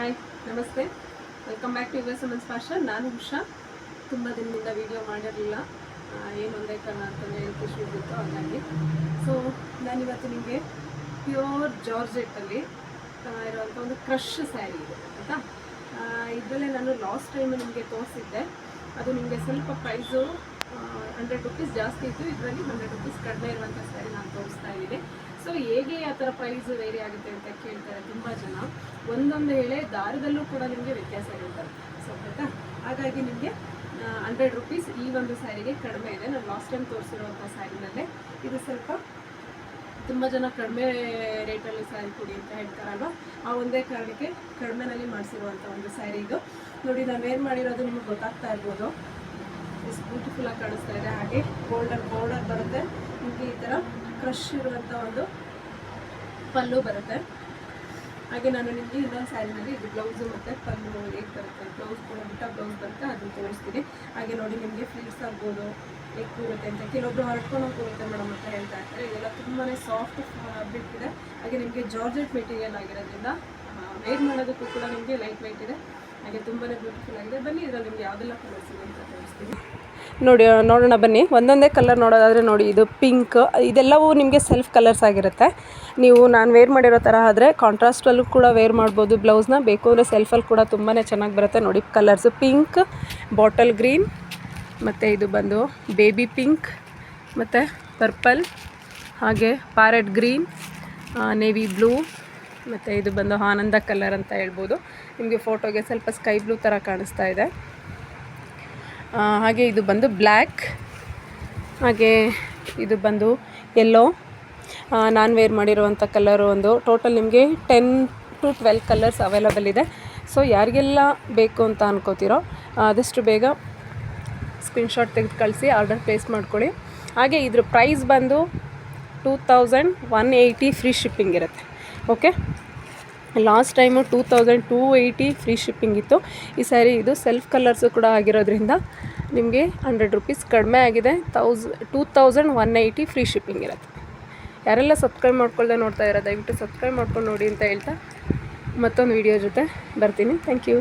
Hi ನಮಸ್ತೆ. Welcome back to ಯುವ ಸಮನ್ಸ್ ಫ್ಯಾಷನ್ ನಾನು ಉಷಾ. ತುಂಬ ದಿನದಿಂದ ವಿಡಿಯೋ ಮಾಡಿರಲಿಲ್ಲ. ಏನು ಒಂದೇ ಕಾರಣ ಅಂತಂದರೆ ಹೆಲ್ತ್ ಇಶ್ಯೂಸ್ ಇತ್ತು ಹಾಗಾಗಿ. ಸೊ ನಾನಿವತ್ತು ನಿಮಗೆ ಪ್ಯೂರ್ ಜಾರ್ಜೆಟ್ಟಲ್ಲಿ ಇರುವಂಥ ಒಂದು ಕ್ರಶ್ ಸ್ಯಾರಿ ಇದೆ, ಆಯಿತಾ? ಇದರಲ್ಲೇ ನಾನು ಲಾಸ್ಟ್ ಟೈಮ್ ನಿಮಗೆ ತೋರಿಸಿದ್ದೆ. ಅದು ನಿಮಗೆ ಸ್ವಲ್ಪ ಪ್ರೈಸು ಹಂಡ್ರೆಡ್ ರುಪೀಸ್ ಜಾಸ್ತಿ ಇತ್ತು. ಇದರಲ್ಲಿ ಹಂಡ್ರೆಡ್ ರುಪೀಸ್ ಕಡಿಮೆ ಇರುವಂಥ ಸ್ಯಾರಿ ನಾನು ತೋರಿಸ್ತಾ ಇದ್ದೀನಿ. ಸೊ ಹೇಗೆ ಆ ಥರ ಪ್ರೈಸ್ ವೇರಿ ಆಗುತ್ತೆ ಅಂತ ಕೇಳ್ತಾರೆ. ಒಂದೊಂದು ಎಳೆ ದಾರದಲ್ಲೂ ಕೂಡ ನಿಮಗೆ ವ್ಯತ್ಯಾಸ ಇರುತ್ತೆ. ಸೊ ಗೊತ್ತಾ ಹಾಗಾಗಿ ನಿಮಗೆ ಹಂಡ್ರೆಡ್ ರುಪೀಸ್ ಈ ಒಂದು ಸ್ಯಾರಿಗೆ ಕಡಿಮೆ ಇದೆ. ನಾನು ಲಾಸ್ಟ್ ಟೈಮ್ ತೋರಿಸಿರುವಂಥ ಸ್ಯಾರಿನಲ್ಲೇ ಇದು ಸ್ವಲ್ಪ ತುಂಬ ಜನ ಕಡಿಮೆ ರೇಟಲ್ಲಿ ಸ್ಯಾರಿ ಕೊಡಿ ಅಂತ ಹೇಳ್ತಾರಲ್ವ? ಆ ಒಂದೇ ಕಾರಣಕ್ಕೆ ಕಡಿಮೆನಲ್ಲಿ ಮಾಡಿಸಿರುವಂಥ ಒಂದು ಸ್ಯಾರಿ ಇದು. ನೋಡಿ, ನಾನು ಏನು ಮಾಡಿರೋದು ನಿಮಗೆ ಗೊತ್ತಾಗ್ತಾ ಇರ್ಬೋದು. ಎಷ್ಟು ಬ್ಯೂಟಿಫುಲ್ಲಾಗಿ ಕಾಣಿಸ್ತಾ ಇದೆ. ಹಾಗೆ ಗೋಲ್ಡನ್ ಬಾರ್ಡರ್ ಬರುತ್ತೆ. ನಿಮಗೆ ಈ ಥರ ಕ್ರಶ್ ಇರುವಂಥ ಒಂದು ಪಲ್ಲು ಬರುತ್ತೆ. ಹಾಗೆ ನಾನು ನಿಮಗೆ ಇನ್ನೊಂದು ಸ್ಯಾರಿನಲ್ಲಿ ಇದು ಬ್ಲೌಸು ಮತ್ತು ಪಲ್ಲು ಹೇಗೆ ಬರುತ್ತೆ ಬ್ಲೌಸ್ ಕೂಡ ಬಿಟ್ಟ ಬ್ಲೌಸ್ ಬರುತ್ತೆ, ಅದನ್ನು ತೋರಿಸ್ತೀನಿ. ಹಾಗೆ ನೋಡಿ ನಿಮಗೆ ಫ್ಲೀಟ್ಸ್ ಆಗ್ಬೋದು ಹೇಗೆ ಕೂರುತ್ತೆ ಅಂತ. ಕೆಲವೊಬ್ರು ಹೊರಟ್ಕೊಂಡು ಕೂರುತ್ತೆ ಮೇಡಮ್ ಅಂತ ಹೇಳ್ತಾ ಇರ್ತಾರೆ. ಇದೆಲ್ಲ ತುಂಬಾ ಸಾಫ್ಟ್ ಫ್ಯಾಬ್ರಿಕ್ ಇದೆ ಹಾಗೆ ನಿಮಗೆ ಜಾರ್ಜೆಟ್ ಮೆಟೀರಿಯಲ್ ಆಗಿರೋದ್ರಿಂದ ವೇರ್ ಮಾಡೋದಕ್ಕೂ ಕೂಡ ನಿಮಗೆ ಲೈಟ್ ವೆಯ್ಟ್ ಇದೆ. ಹಾಗೆ ತುಂಬಾ ಬ್ಯೂಟಿಫುಲ್ ಆಗಿದೆ. ಬನ್ನಿ, ಇದರಲ್ಲಿ ನಿಮಗೆ ಕಲರ್ಸ್ ನೋಡಿ ನೋಡೋಣ, ಬನ್ನಿ. ಒಂದೊಂದೇ ಕಲರ್ ನೋಡೋದಾದರೆ ನೋಡಿ, ಇದು ಪಿಂಕ್ ಇದೆಲ್ಲವೂ ನಿಮಗೆ ಸೆಲ್ಫ್ ಕಲರ್ಸ್ ಆಗಿರುತ್ತೆ. ನೀವು ನಾನು ವೇರ್ ಮಾಡಿರೋ ಥರ ಆದರೆ ಕಾಂಟ್ರಾಸ್ಟಲ್ಲೂ ಕೂಡ ವೇರ್ ಮಾಡ್ಬೋದು. ಬ್ಲೌಸ್ನ ಬೇಕು ಅಂದರೆ ಸೆಲ್ಫಲ್ಲಿ ಕೂಡ ತುಂಬಾ ಚೆನ್ನಾಗಿ ಬರುತ್ತೆ. ನೋಡಿ ಕಲರ್ಸ್ ಪಿಂಕ್ ಬಾಟಲ್ ಗ್ರೀನ್ ಮತ್ತು ಇದು ಬಂದು ಬೇಬಿ ಪಿಂಕ್ ಮತ್ತು ಪರ್ಪಲ್ ಹಾಗೆ ಪ್ಯಾರೆಟ್ ಗ್ರೀನ್ ನೇವಿ ಬ್ಲೂ ಮತ್ತು ಇದು ಬಂದು ಆನಂದ ಕಲರ್ ಅಂತ ಹೇಳ್ಬೋದು. ನಿಮಗೆ ಫೋಟೋಗೆ ಸ್ವಲ್ಪ ಸ್ಕೈ ಬ್ಲೂ ಥರ ಕಾಣಿಸ್ತಾ ಇದೆ. ಹಾಗೆ ಇದು ಬಂದು ಬ್ಲ್ಯಾಕ್ ಹಾಗೆ ಇದು ಬಂದು ಎಲ್ಲೋ ನಾನು ವೇರ್ ಮಾಡಿರುವಂಥ ಕಲರು ಒಂದು. ಟೋಟಲ್ ನಿಮಗೆ ten to twelve colours available ಇದೆ. ಸೊ ಯಾರಿಗೆಲ್ಲ ಬೇಕು ಅಂತ ಅನ್ಕೋತಿರೋ ಆದಷ್ಟು ಬೇಗ ಸ್ಕ್ರೀನ್ಶಾಟ್ ತೆಗೆದು ಕಳಿಸಿ ಆರ್ಡರ್ ಪ್ಲೇಸ್ ಮಾಡ್ಕೊಳ್ಳಿ. ಹಾಗೆ ಇದ್ರ ಪ್ರೈಸ್ ಬಂದು two thousand one eighty free shipping ಇರುತ್ತೆ. Okay last time two thousand two eighty free shipping ಇತ್ತು. ಈ ಸ್ಯಾರಿ ಇದು ಸೆಲ್ಫ್ ಕಲರ್ಸು ಕೂಡ ಆಗಿರೋದ್ರಿಂದ ನಿಮಗೆ ಹಂಡ್ರೆಡ್ ರುಪೀಸ್ ಕಡಿಮೆ ಆಗಿದೆ. ತೌಸ್, two thousand one eighty free shipping ಇರುತ್ತೆ. ಯಾರೆಲ್ಲ ಸಬ್ಸ್ಕ್ರೈಬ್ ಮಾಡ್ಕೊಳ್ದೆ ನೋಡ್ತಾ ಇರೋ ದಯವಿಟ್ಟು ಸಬ್ಸ್ಕ್ರೈಬ್ ಮಾಡ್ಕೊಂಡು ನೋಡಿ ಅಂತ ಹೇಳ್ತಾ ಮತ್ತೊಂದು ವಿಡಿಯೋ ಜೊತೆ ಬರ್ತೀನಿ. Thank you.